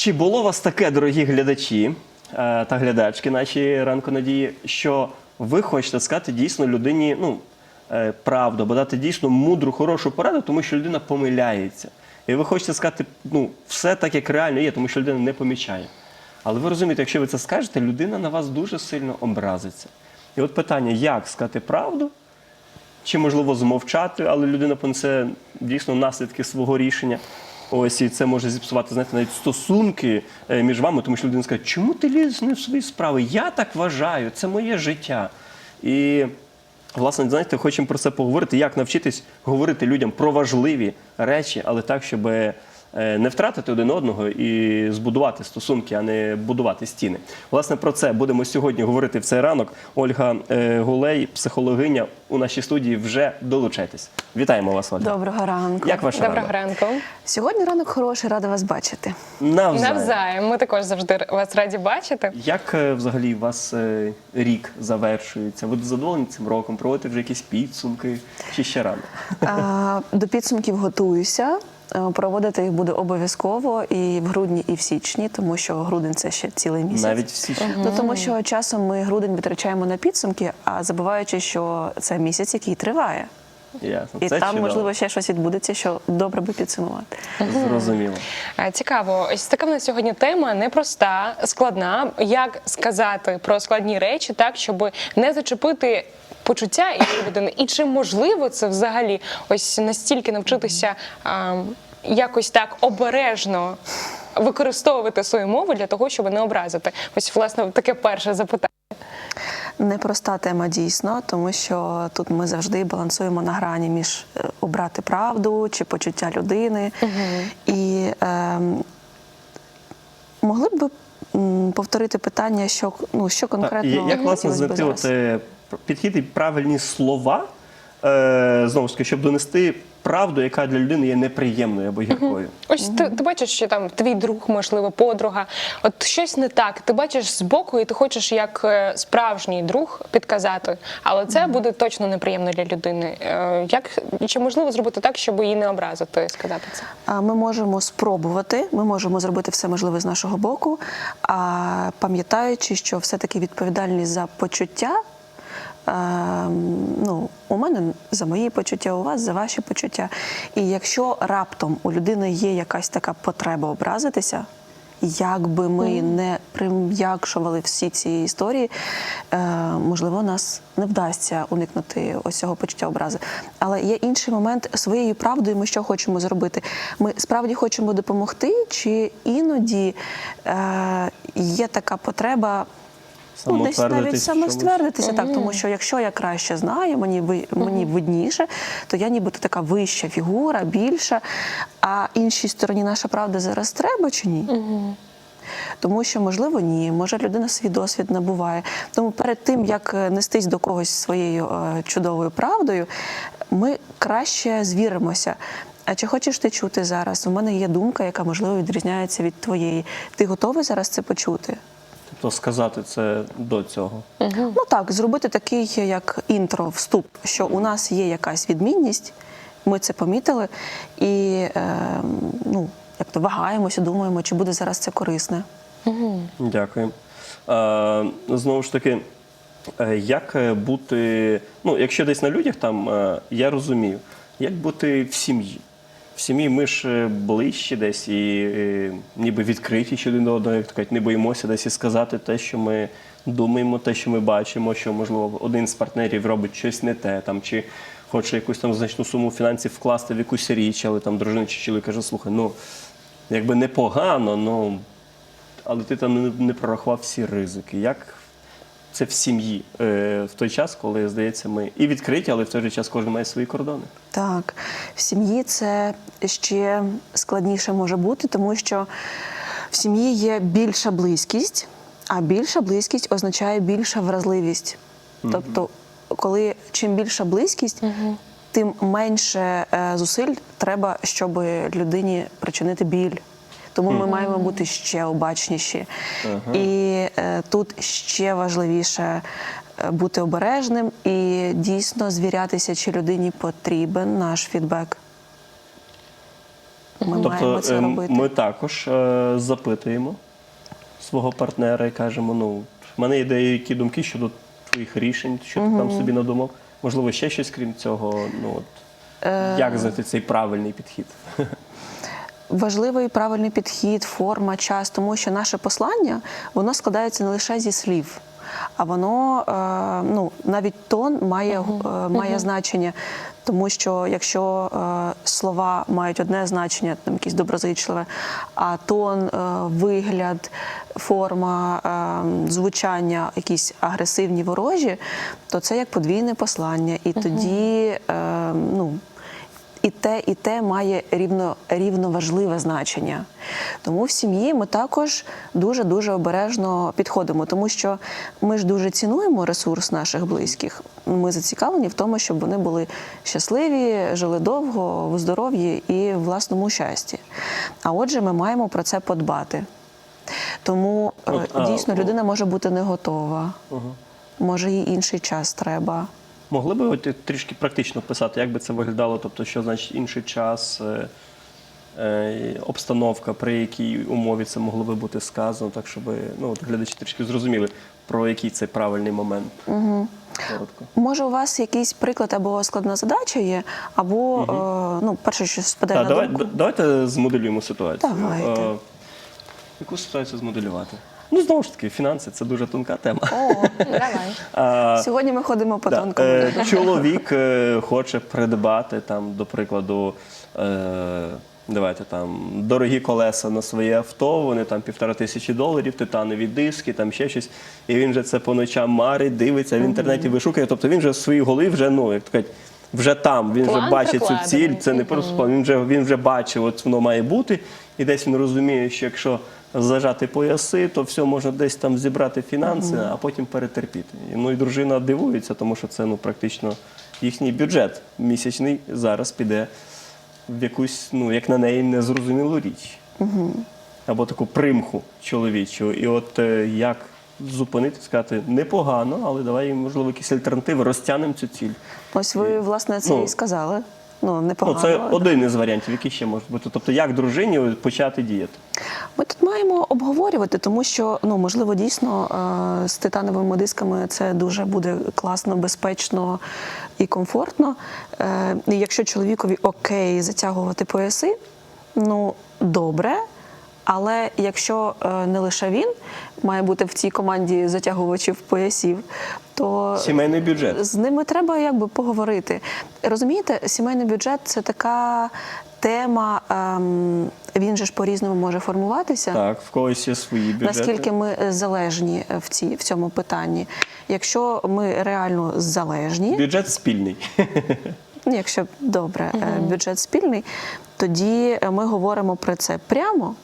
Чи було у вас таке, дорогі глядачі е, та глядачки наші ранку надії, що ви хочете сказати дійсно людині ну, е, правду, або дати дійсно мудру, хорошу пораду, тому що людина помиляється. І ви хочете сказати ну, все так, як реально є, тому що людина не помічає. Але ви розумієте, якщо ви це скажете, людина на вас дуже сильно образиться. І от питання, як сказати правду, чи можливо змовчати, але людина понесе дійсно наслідки свого рішення. Ось і це може зіпсувати знаєте, навіть стосунки е, між вами, тому що людина скаже, чому ти лізеш не в свої справи? Я так вважаю, це моє життя. І власне, знаєте, хочемо про це поговорити, як навчитись говорити людям про важливі речі, але так, щоб не втратити один одного і збудувати стосунки, а не будувати стіни. Власне, про це будемо сьогодні говорити в цей ранок. Ольга е, Гулей, психологиня у нашій студії, вже долучайтесь. Вітаємо вас, Ольга. Доброго ранку. Як ваша Доброго рада? ранку. Сьогодні ранок хороший, рада вас бачити. Навзаєм. Навзаєм. Ми також завжди вас раді бачити. Як е, взагалі у вас е, рік завершується? Ви задоволені цим роком? Проводите вже якісь підсумки чи ще рано? А, До підсумків готуюся. Е, Проводити їх буде обов'язково і в грудні, і в січні, тому що грудень це ще цілий місяць. Навіть в січні. Ну тому що часом ми грудень витрачаємо на підсумки, а забуваючи, що це місяць, який триває, Ясно. і Це там чудово. можливо ще щось відбудеться, що добре би підсумувати. Зрозуміло. Цікаво, ось така в нас сьогодні тема непроста, складна. Як сказати про складні речі так, щоб не зачепити почуття іншої людини? І чи можливо це взагалі ось настільки навчитися а, якось так обережно використовувати свою мову для того, щоб не образити? Ось власне таке перше запитання. Непроста тема дійсно, тому що тут ми завжди балансуємо на грані між е, обрати правду чи почуття людини. І е, могли б ви повторити питання, що, ну, що конкретно як власне хотілося знайти от, підхід і правильні слова, е, знову ж таки, щоб донести правду, яка для людини є неприємною або гіркою. Ось ти, ти бачиш, що там твій друг, можливо, подруга, от щось не так. Ти бачиш збоку, і ти хочеш як е, справжній друг підказати, але це буде точно неприємно для людини. Е, Як чи можливо зробити так, щоб її не образити, сказати це? А Ми можемо спробувати, ми можемо зробити все можливе з нашого боку, а пам'ятаючи, що все-таки відповідальність за почуття. Ну, у мене за мої почуття, у вас за ваші почуття. І якщо раптом у людини є якась така потреба образитися, як би ми не прим'якшували всі ці історії, е, можливо, нас не вдасться уникнути ось цього почуття образи. Але є інший момент своєю правдою. Ми що хочемо зробити? Ми справді хочемо допомогти, чи іноді е, є така потреба. Ну, десь навіть самоствердитися, так, тому що якщо я краще знаю, мені ви мені видніше, то я нібито така вища фігура, більша. А іншій стороні наша правда зараз треба чи ні? Тому що, можливо, ні, може людина свій досвід набуває. Тому перед тим, як е, нестись до когось своєю е, чудовою правдою, ми краще звіримося. А чи хочеш ти чути зараз? У мене є думка, яка можливо відрізняється від твоєї. Ти готовий зараз це почути? Тобто сказати це до цього. Ну так, зробити такий як інтро, вступ, що у нас є якась відмінність, ми це помітили, і е, ну, як то вагаємося, думаємо, чи буде зараз це корисне. Дякую. Е, знову ж таки, е, як е, бути, ну, якщо десь на людях там, е, я розумію, як бути в сім'ї. В сім'ї ми ж е, ближчі десь і е, ніби відкриті ще один до одного, як кажуть, не боїмося десь і сказати те, що ми думаємо, те, що ми бачимо, що, можливо, один з партнерів робить щось не те, там, чи хоче якусь там значну суму фінансів вкласти в якусь річ, але там дружина чи чоловік каже, слухай, ну, якби непогано, ну але ти там не прорахував всі ризики. Як це в сім'ї е, в той час, коли, здається, ми і відкриті, але в той же час кожен має свої кордони. Так, в сім'ї це ще складніше може бути, тому що в сім'ї є більша близькість, а більша близькість означає більша вразливість. Тобто, коли чим більша близькість, тим менше е, зусиль треба, щоб людині причинити біль. Тому ми маємо бути ще обачніші. І е, тут ще важливіше е, бути обережним і дійсно звірятися, чи людині потрібен наш фідбек. Ми маємо тобто це е, робити. ми також е, запитуємо свого партнера і кажемо: ну, в мене є деякі думки щодо твоїх рішень, що ти там собі надумав. Можливо, ще щось крім цього. Ну от Е, як знайти цей правильний підхід? Важливий правильний підхід, форма, час, тому що наше послання воно складається не лише зі слів, а воно е, ну навіть тон має, е, має значення. Тому що якщо е, слова мають одне значення, там якесь доброзичливе, а тон, вигляд, форма, звучання якісь агресивні ворожі, то це як подвійне послання. І тоді е, ну, і те, і те має рівно, рівно важливе значення. Тому в сім'ї ми також дуже дуже обережно підходимо, тому що ми ж дуже цінуємо ресурс наших близьких. Ми зацікавлені в тому, щоб вони були щасливі, жили довго, в здоров'ї і в власному щасті. А отже, ми маємо про це подбати. Тому е, От, дійсно о- людина може бути не готова, може їй інший час треба. Могли би от трішки практично писати, як би це виглядало, тобто, що значить інший час, е, е, обстановка, при якій умові це могло би бути сказано, так щоб ну, от глядачі трішки зрозуміли, про який це правильний момент. Угу. Коротко. Може, у вас якийсь приклад або складна задача є, або е, ну, перше, що Так, на давай, думку. давайте змоделюємо ситуацію. Давайте. Е, яку ситуацію змоделювати? Ну, знову ж таки, фінанси це дуже тонка тема. О, Давай. Сьогодні ми ходимо по Да. тонкому Е. Чоловік е, хоче придбати там, до прикладу, е, давайте там дорогі колеса на своє авто, вони там півтора тисячі доларів, титанові диски, там ще щось. І він же це по ночам марить, дивиться в інтернеті, вишукує. Тобто він вже в своїй голові вже, ну, як то кажуть, вже там, він План вже бачить цю ціль, це не просто план, він вже, він вже бачив, от воно має бути. І десь він розуміє, що якщо зажати пояси, то все можна десь там зібрати фінанси, а потім перетерпіти. І, Ну і дружина дивується, тому що це ну, практично їхній бюджет місячний зараз піде в якусь, ну, як на неї, незрозумілу річ. Або таку примху чоловічу. І от е, як зупинити, сказати, непогано, але давай, можливо, якісь альтернативи, розтягнемо цю ціль. Ось ви, власне, це Ну, і сказали. Ну, Ну, непогано. це один із варіантів, які ще можуть бути. Тобто, як дружині почати діяти? Ми тут маємо обговорювати, тому що ну можливо дійсно е, з титановими дисками це дуже буде класно, безпечно і комфортно. Е, І якщо чоловікові окей затягувати пояси, ну добре. Але якщо е, не лише він має бути в цій команді затягувачів поясів, то Сімейний бюджет. з ними треба якби поговорити. Розумієте, сімейний бюджет це така тема, ем, він же ж по-різному може формуватися. Так, в когось є свої бюджети. Наскільки ми залежні в, ці, в цьому питанні? Якщо ми реально залежні, Бюджет спільний. ну, якщо добре, е, бюджет спільний, тоді ми говоримо про це прямо.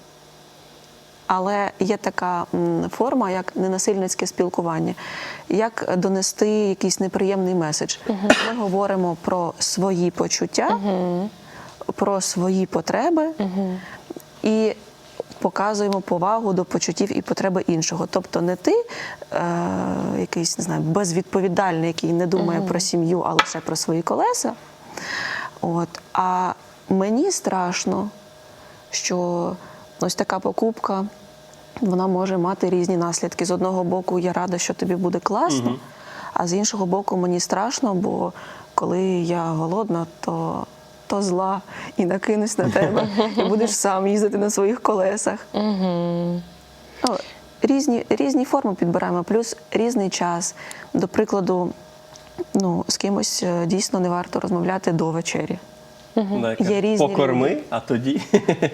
Але є така форма, як ненасильницьке спілкування, як донести якийсь неприємний меседж. Ми говоримо про свої почуття, про свої потреби і показуємо повагу до почуттів і потреби іншого. Тобто не ти е, якийсь не знаю, безвідповідальний, який не думає про сім'ю, а лише про свої колеса. От. А мені страшно, що ось така покупка. Вона може мати різні наслідки. З одного боку, я рада, що тобі буде класно, а з іншого боку, мені страшно, бо коли я голодна, то, то зла і накинусь на тебе, і будеш сам їздити на своїх колесах. Ну, різні, різні форми підбираємо, плюс різний час. До прикладу, ну, з кимось е, дійсно не варто розмовляти до вечері. Яка Є різні Покорми, люди. а тоді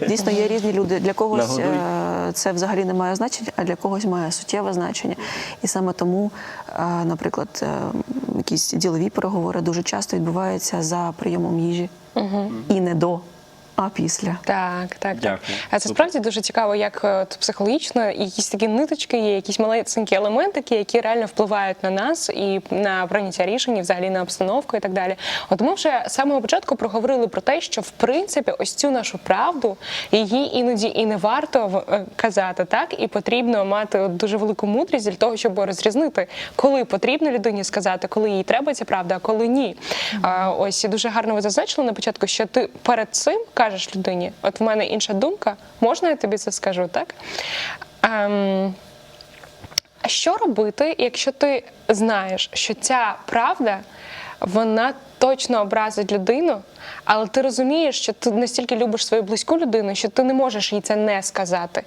Дійсно, є різні люди. Для когось Нагодуй. е, це взагалі не має значення, а для когось має суттєве значення. І саме тому, е, наприклад, е, якісь ділові переговори дуже часто відбуваються за прийомом їжі і не до, а після. Так, так, так. Дякую. А це справді дуже цікаво, як е, от, психологічно якісь такі ниточки є, якісь малесенькі елементики, які реально впливають на нас і на прийняття рішень, і взагалі на обстановку і так далі. От ми вже з самого початку проговорили про те, що в принципі ось цю нашу правду її іноді і не варто е, казати, так і потрібно мати от дуже велику мудрість для того, щоб розрізнити, коли потрібно людині сказати, коли їй треба ця правда, а коли ні. А, ось дуже гарно ви зазначили на початку, що ти перед цим скажеш людині, от в мене інша думка, можна я тобі це скажу, так? Ем, що робити, якщо ти знаєш, що ця правда вона точно образить людину, але ти розумієш, що ти настільки любиш свою близьку людину, що ти не можеш їй це не сказати.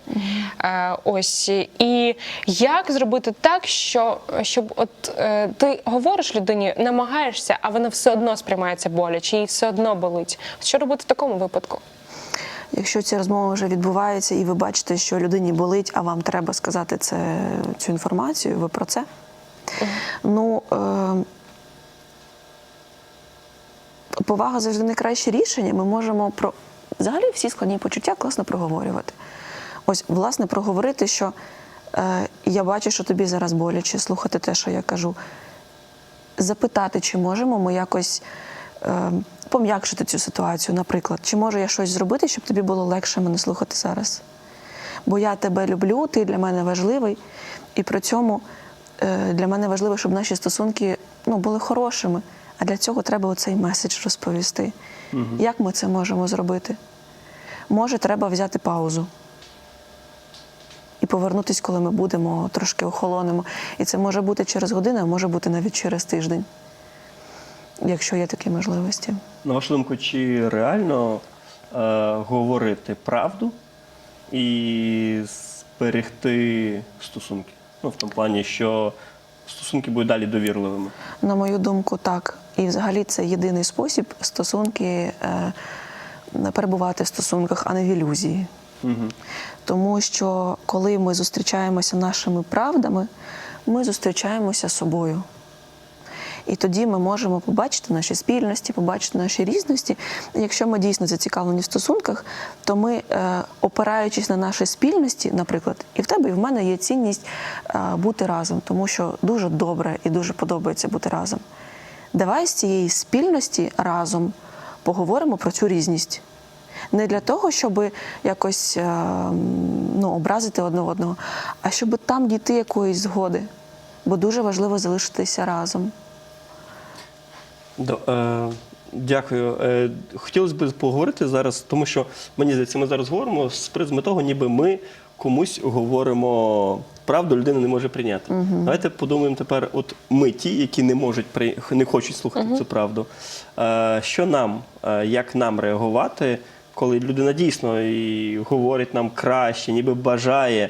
Е, ось і як зробити так, що щоб от е, ти говориш людині, намагаєшся, а вона все одно сприймається боляче, їй все одно болить. Що робити в такому випадку? Якщо ці розмови вже відбуваються, і ви бачите, що людині болить, а вам треба сказати це, цю інформацію, ви про це. Ну, е, повага завжди найкраще рішення. Ми можемо про взагалі всі складні почуття класно проговорювати. Ось, власне, проговорити, що е, я бачу, що тобі зараз боляче слухати те, що я кажу. Запитати, чи можемо ми якось е, пом'якшити цю ситуацію, наприклад, чи можу я щось зробити, щоб тобі було легше мене слухати зараз. Бо я тебе люблю, ти для мене важливий, і при цьому е, для мене важливо, щоб наші стосунки ну, були хорошими. А для цього треба оцей меседж розповісти. Як ми це можемо зробити? Може, треба взяти паузу і повернутися, коли ми будемо трошки охолонемо. І це може бути через годину, а може бути навіть через тиждень, якщо є такі можливості. На вашу думку, чи реально е, говорити правду і зберегти стосунки? Ну, в тому плані, що стосунки будуть далі довірливими. На мою думку, так. І взагалі це єдиний спосіб стосунки е, перебувати в стосунках, а не в ілюзії. Угу. Тому що коли ми зустрічаємося нашими правдами, ми зустрічаємося з собою. І тоді ми можемо побачити наші спільності, побачити наші різності. І якщо ми дійсно зацікавлені в стосунках, то ми, е, опираючись на наші спільності, наприклад, і в тебе, і в мене є цінність е, бути разом, тому що дуже добре і дуже подобається бути разом. Давай з цієї спільності разом поговоримо про цю різність. Не для того, щоб якось е, ну, образити одне одного, а щоб там дійти якоїсь згоди. Бо дуже важливо залишитися разом. До, е, дякую. Е, хотілося б поговорити зараз, тому що мені здається, ми зараз говоримо з призми того, ніби ми комусь говоримо правду, людина не може прийняти. Давайте подумаємо тепер, от ми ті, які не можуть при... не хочуть слухати цю правду. Е, що нам, е, як нам реагувати, коли людина дійсно і говорить нам краще, ніби бажає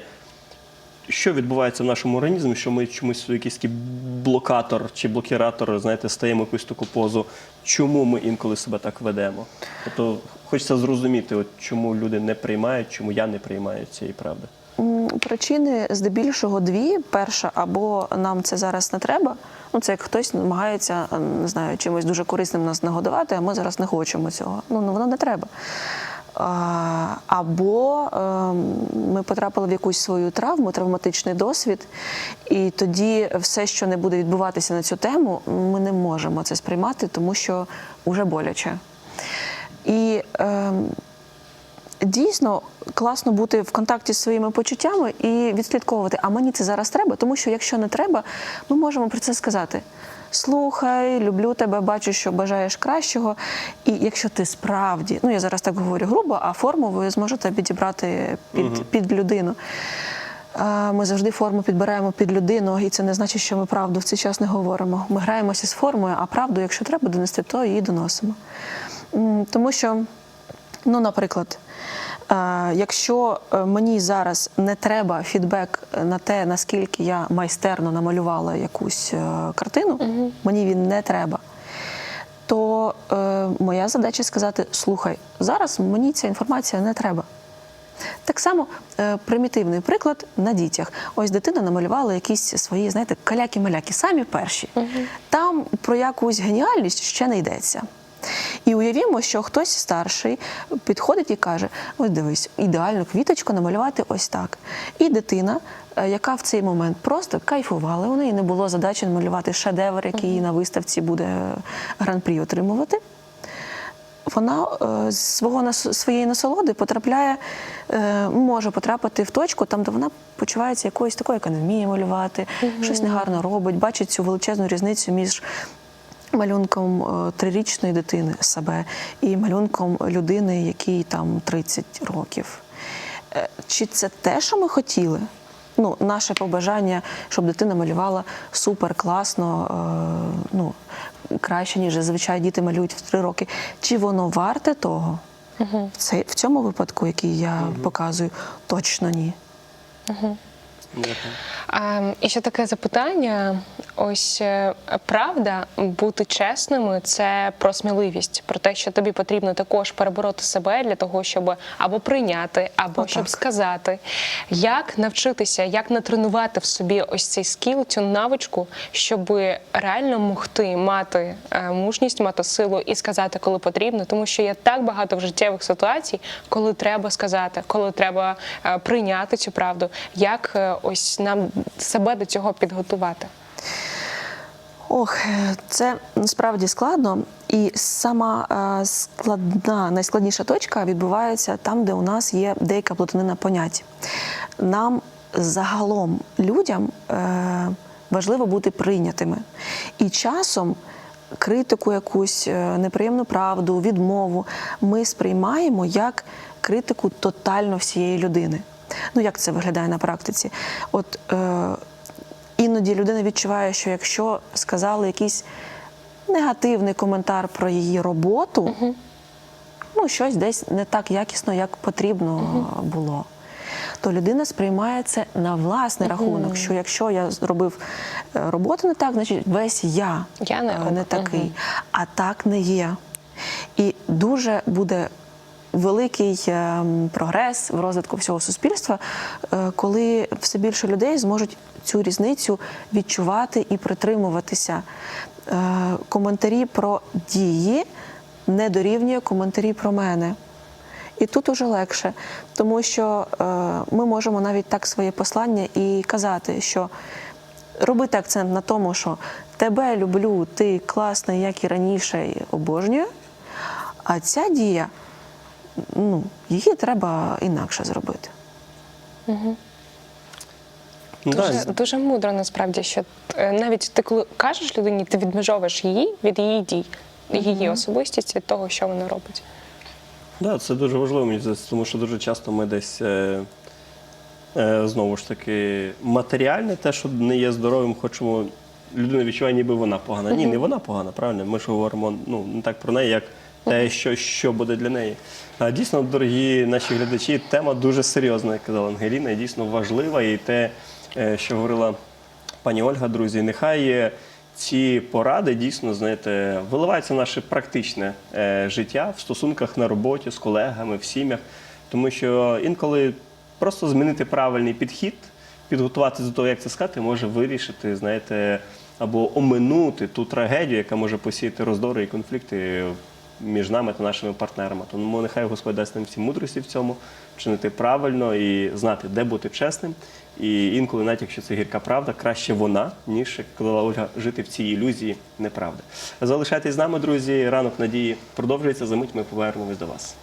що відбувається в нашому організмі, що ми чомусь якийсь такий блокатор чи блокіратор, знаєте, стаємо якусь таку позу. Чому ми інколи себе так ведемо? Тобто хочеться зрозуміти, от чому люди не приймають, чому я не приймаю цієї правди. Причини здебільшого дві. Перша, або нам це зараз не треба. Ну, це як хтось намагається, е, не знаю, чимось дуже корисним нас нагодувати, а ми зараз не хочемо цього. Ну, ну воно не треба. Або ем, ми потрапили в якусь свою травму, травматичний досвід, і тоді все, що не буде відбуватися на цю тему, ми не можемо це сприймати, тому що вже боляче. І ем, дійсно класно бути в контакті з своїми почуттями і відслідковувати, а мені це зараз треба, тому що якщо не треба, ми можемо про це сказати. Слухай, люблю тебе, бачу, що бажаєш кращого. І якщо ти справді, ну я зараз так говорю грубо, а форму ви зможете підібрати під, під людину. Ми завжди форму підбираємо під людину, і це не значить, що ми правду в цей час не говоримо. Ми граємося з формою, а правду, якщо треба донести, то її доносимо. Тому що, ну, наприклад, е, якщо е, мені зараз не треба фідбек на те, наскільки я майстерно намалювала якусь е, картину, мені він не треба. То е, моя задача сказати: слухай, зараз мені ця інформація не треба. Так само е, примітивний приклад на дітях. Ось дитина намалювала якісь свої, знаєте, каляки-маляки, самі перші. Там про якусь геніальність ще не йдеться. І уявімо, що хтось старший підходить і каже: ось дивись, ідеальну квіточку намалювати ось так. І дитина, е, яка в цей момент просто кайфувала, у неї не було задачі намалювати шедевр, який на виставці буде гран-прі отримувати. Вона е, з свого своєї насолоди потрапляє, е, може потрапити в точку, там, де вона почувається якоюсь такою, яка не вміє малювати, щось негарно робить, бачить цю величезну різницю між малюнком е, трирічної дитини себе і малюнком людини, якій там 30 років. Е, Чи це те, що ми хотіли? Ну, наше побажання, щоб дитина малювала супер класно, е, ну, краще, ніж зазвичай діти малюють в три роки. Чи воно варте того? В, цей, в цьому випадку, який я показую, точно ні. А, і ще таке запитання: ось е, правда, бути чесними це про сміливість, про те, що тобі потрібно також перебороти себе для того, щоб або прийняти, або Отак. щоб сказати, як навчитися, як натренувати в собі ось цей скіл, цю навичку, щоб реально могти мати е, мужність, мати силу і сказати, коли потрібно, тому що є так багато в життєвих ситуацій, коли треба сказати, коли треба е, прийняти цю правду, як ось нам себе до цього підготувати. Ох, е, це насправді складно, і сама е, складна, найскладніша точка відбувається там, де у нас є деяка плутанина понять. Нам загалом людям е, важливо бути прийнятими. І часом критику, якусь неприємну правду, відмову ми сприймаємо як критику тотально всієї людини. Ну, як це виглядає на практиці? От Іноді людина відчуває, що якщо сказали якийсь негативний коментар про її роботу, ну щось десь не так якісно, як потрібно було. То людина сприймає це на власний рахунок. Що якщо я зробив е, роботу не так, значить весь я, Я не е, не такий. А так не є. І дуже буде великий ем, прогрес в розвитку всього суспільства, е, коли все більше людей зможуть цю різницю відчувати і притримуватися. Е, Коментарі про дії не дорівнює коментарі про мене. І тут уже легше, тому що е, ми можемо навіть так своє послання і казати, що робити акцент на тому, що тебе люблю, ти класний, як і раніше, і обожнюю. А ця дія, ну, її треба інакше зробити. Ну, Дуже, да, дуже мудро насправді, що е, навіть ти коли кажеш людині, ти відмежовуєш її від її дій, її особистість від того, що вона робить. Да, це дуже важливо, мені здається, тому що дуже часто ми десь е, е, знову ж таки матеріальне, те, що не є здоровим, хочемо. Людина відчуває, ніби вона погана. Ні, не вона погана, правильно. Ми ж говоримо ну, не так про неї, як те, що, що буде для неї. Дійсно, дорогі наші глядачі, тема дуже серйозна, як казала Ангеліна, і дійсно важлива. І те, е, що говорила пані Ольга, друзі, нехай е, ці поради дійсно знаєте, виливаються в наше практичне е, життя в стосунках на роботі з колегами, в сім'ях, тому що інколи просто змінити правильний підхід, підготуватися до того, як це сказати, може вирішити, знаєте, або оминути ту трагедію, яка може посіяти роздори і конфлікти між нами та нашими партнерами. Тому нехай Господь дасть нам всі мудрості в цьому, чинити правильно і знати, де бути чесним. І інколи, навіть якщо це гірка правда, краще вона, ніж казала Ольга, жити в цій ілюзії неправди. Залишайтесь з нами, друзі. Ранок надії продовжується. За мить ми повернемось до вас.